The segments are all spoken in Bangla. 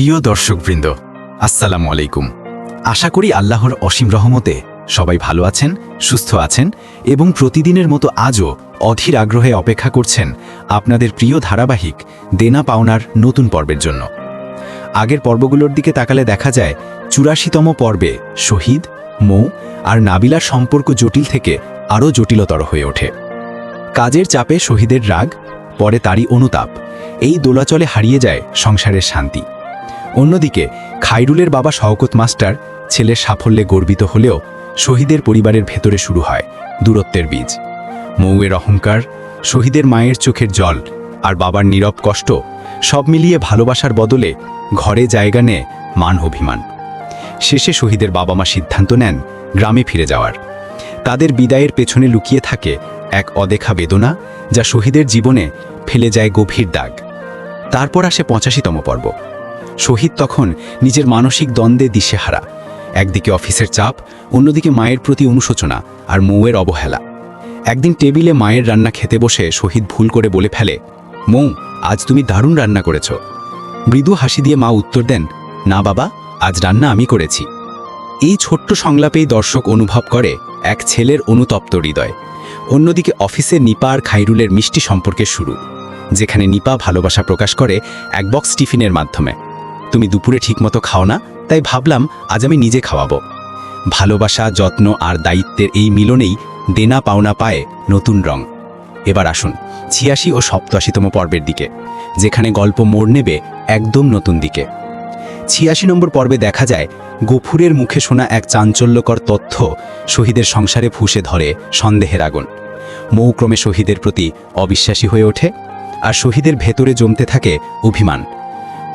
প্রিয় দর্শকবৃন্দ, আসসালামু আলাইকুম। আশা করি আল্লাহর অসীম রহমতে সবাই ভালো আছেন, সুস্থ আছেন এবং প্রতিদিনের মতো আজও অধীর আগ্রহে অপেক্ষা করছেন আপনাদের প্রিয় ধারাবাহিক দেনা পাওনার নতুন পর্বের জন্য। আগের পর্বগুলোর দিকে তাকালে দেখা যায়, চুরাশিতম পর্বে শহীদ, মৌ আর নাবিলার সম্পর্ক জটিল থেকে আরও জটিলতর হয়ে ওঠে। কাজের চাপে শহীদের রাগ, পরে তারই অনুতাপ, এই দোলাচলে হারিয়ে যায় সংসারের শান্তি। অন্যদিকে খাইরুলের বাবা শওকত মাস্টার ছেলের সাফল্যে গর্বিত হলেও শহীদের পরিবারের ভেতরে শুরু হয় দূরত্বের বীজ। মৌয়ের অহংকার, শহীদের মায়ের চোখের জল আর বাবার নীরব কষ্ট সব মিলিয়ে ভালোবাসার বদলে ঘরে জায়গা নেয় মান অভিমান। শেষে শহীদের বাবা মা সিদ্ধান্ত নেন গ্রামে ফিরে যাওয়ার। তাদের বিদায়ের পেছনে লুকিয়ে থাকে এক অদেখা বেদনা যা শহীদের জীবনে ফেলে যায় গভীর দাগ। তারপর আসে পঁচাশিতম পর্ব। শহীদ তখন নিজের মানসিক দ্বন্দ্বে দিশেহারা। একদিকে অফিসের চাপ, অন্যদিকে মায়ের প্রতি অনুশোচনা আর মৌয়ের অবহেলা। একদিন টেবিলে মায়ের রান্না খেতে বসে শহীদ ভুল করে বলে ফেলে, মৌ, আজ তুমি দারুণ রান্না করেছ। মৃদু হাসি দিয়ে মা উত্তর দেন, না বাবা, আজ রান্না আমি করেছি। এই ছোট্ট সংলাপেই দর্শক অনুভব করে এক ছেলের অনুতপ্ত হৃদয়। অন্যদিকে অফিসে নিপা আর খাইরুলের মিষ্টি সম্পর্কের শুরু, যেখানে নিপা ভালোবাসা প্রকাশ করে এক বক্স টিফিনের মাধ্যমে। তুমি দুপুরে ঠিকমতো খাও না, তাই ভাবলাম আজ আমি নিজে খাওয়াবো। ভালোবাসা, যত্ন আর দায়িত্বের এই মিলনেই দেনা পাওনা পায় নতুন রং। এবার আসুন, ছিয়াশি ও সপ্তাশিতম পর্বের দিকে, যেখানে গল্প মোড় নেবে একদম নতুন দিকে। ছিয়াশি নম্বর পর্বে দেখা যায় গফুরের মুখে শোনা এক চাঞ্চল্যকর তথ্য শহীদের সংসারে ফুসে ধরে সন্দেহের আগুন। মৌক্রমে শহীদের প্রতি অবিশ্বাসী হয়ে ওঠে, আর শহীদের ভেতরে জমতে থাকে অভিমান।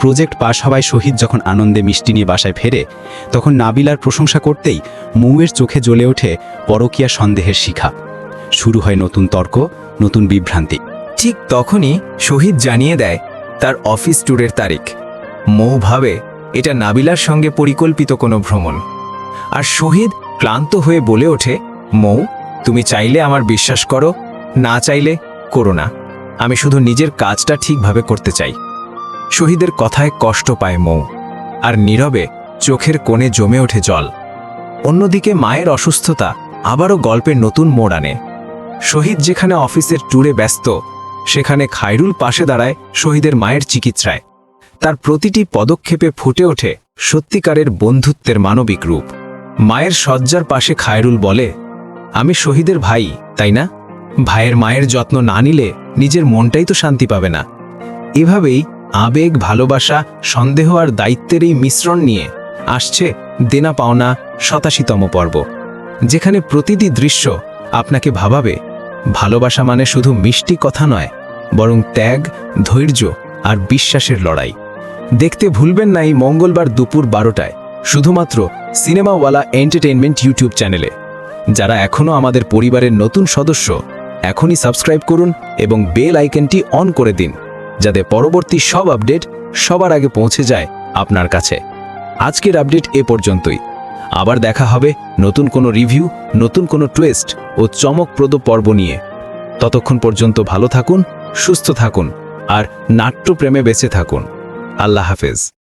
প্রজেক্ট পাশ হওয়ায় শহীদ যখন আনন্দে মিষ্টি নিয়ে বাসায় ফেরে, তখন নাবিলার প্রশংসা করতেই মৌয়ের চোখে জ্বলে ওঠে পরকীয়া সন্দেহের শিখা। শুরু হয় নতুন তর্ক, নতুন বিভ্রান্তি। ঠিক তখনই শহীদ জানিয়ে দেয় তার অফিস ট্যুরের তারিখ। মৌ ভাবে, এটা নাবিলার সঙ্গে পরিকল্পিত কোনো ভ্রমণ। আর শহীদ ক্লান্ত হয়ে বলে ওঠে, মৌ, তুমি চাইলে আমার বিশ্বাস করো, না চাইলে করো না। আমি শুধু নিজের কাজটা ঠিকভাবে করতে চাই। শহীদের কথায় কষ্ট পায় মৌ, আর নীরবে চোখের কোণে জমে ওঠে জল। অন্যদিকে মায়ের অসুস্থতা আবারও গল্পের নতুন মোড় আনে। শহীদ যেখানে অফিসের ট্যুরে ব্যস্ত, সেখানে খায়রুল পাশে দাঁড়ায় শহীদের মায়ের চিকিৎসায়। তার প্রতিটি পদক্ষেপে ফুটে ওঠে সত্যিকারের বন্ধুত্বের মানবিক রূপ। মায়ের শয্যার পাশে খায়রুল বলে, আমি শহীদের ভাই, তাই না? ভাইয়ের মায়ের যত্ন না নিলে নিজের মনটাই তো শান্তি পাবে না। এভাবেই আবেগ, ভালোবাসা, সন্দেহ আর দায়িত্বের এই মিশ্রণ নিয়ে আসছে দেনা পাওনা শতাশিতম পর্ব, যেখানে প্রতিটি দৃশ্য আপনাকে ভাবাবে। ভালোবাসা মানে শুধু মিষ্টি কথা নয়, বরং ত্যাগ, ধৈর্য আর বিশ্বাসের লড়াই। দেখতে ভুলবেন না এই মঙ্গলবার দুপুর বারোটায়, শুধুমাত্র সিনেমাওয়ালা এন্টারটেনমেন্ট ইউটিউব চ্যানেলে। যারা এখনও আমাদের পরিবারের নতুন সদস্য, এখনই সাবস্ক্রাইব করুন এবং বেল আইকনটি অন করে দিন। যাতে পরবর্তী সব আপডেট সবার আগে পৌঁছে যায় আপনার কাছে। আজকের আপডেট এ পর্যন্তই। আবার দেখা হবে নতুন কোনো রিভিউ, নতুন কোনো টুয়েস্ট ও চমকপ্রদ পর্ব নিয়ে। ততক্ষণ পর্যন্ত ভালো থাকুন, সুস্থ থাকুন আর নাট্যপ্রেমে বেঁচে থাকুন। আল্লাহ হাফেজ।